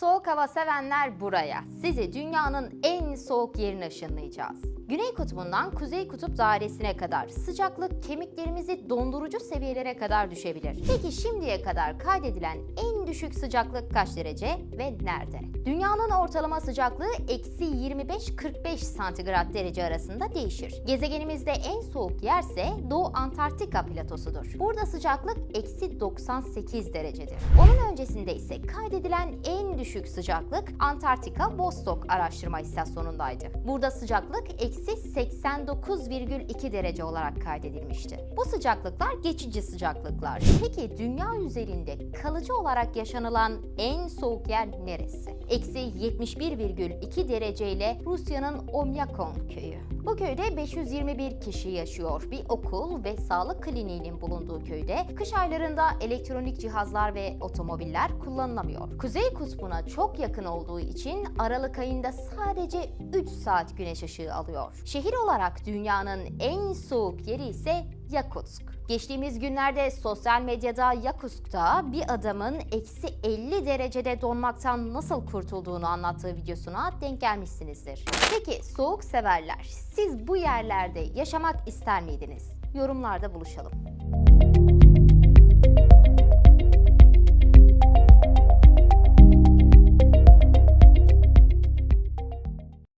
Soğuk hava sevenler buraya. Sizi dünyanın en soğuk yerine ışınlayacağız. Güney kutbundan kuzey kutup dairesine kadar sıcaklık kemiklerimizi dondurucu seviyelere kadar düşebilir. Peki şimdiye kadar kaydedilen en düşük sıcaklık kaç derece ve nerede? Dünyanın ortalama sıcaklığı eksi 25-45 santigrat derece arasında değişir. Gezegenimizde en soğuk yerse Doğu Antarktika platosudur. Burada sıcaklık eksi 98 derecedir. Onun öncesinde ise kaydedilen en düşük sıcaklık Antarktika Vostok Araştırma İstasyonu'ndaydı. Burada sıcaklık eksi 89,2 derece olarak kaydedilmişti. Bu sıcaklıklar geçici sıcaklıklar. Peki dünya üzerinde kalıcı olarak yaşanılan en soğuk yer neresi? Eksi 71,2 dereceyle Rusya'nın Omyakon köyü. Bu köyde 521 kişi yaşıyor. Bir okul ve sağlık kliniğinin bulunduğu köyde kış aylarında elektronik cihazlar ve otomobiller kullanılamıyor. Kuzey kutbuna çok yakın olduğu için Aralık ayında sadece 3 saat güneş ışığı alıyor. Şehir olarak dünyanın en soğuk yeri ise Yakutsk. Geçtiğimiz günlerde sosyal medyada Yakutsk'ta bir adamın eksi 50 derecede donmaktan nasıl kurtulduğunu anlattığı videosuna denk gelmişsinizdir. Peki soğuk severler, siz bu yerlerde yaşamak ister miydiniz? Yorumlarda buluşalım.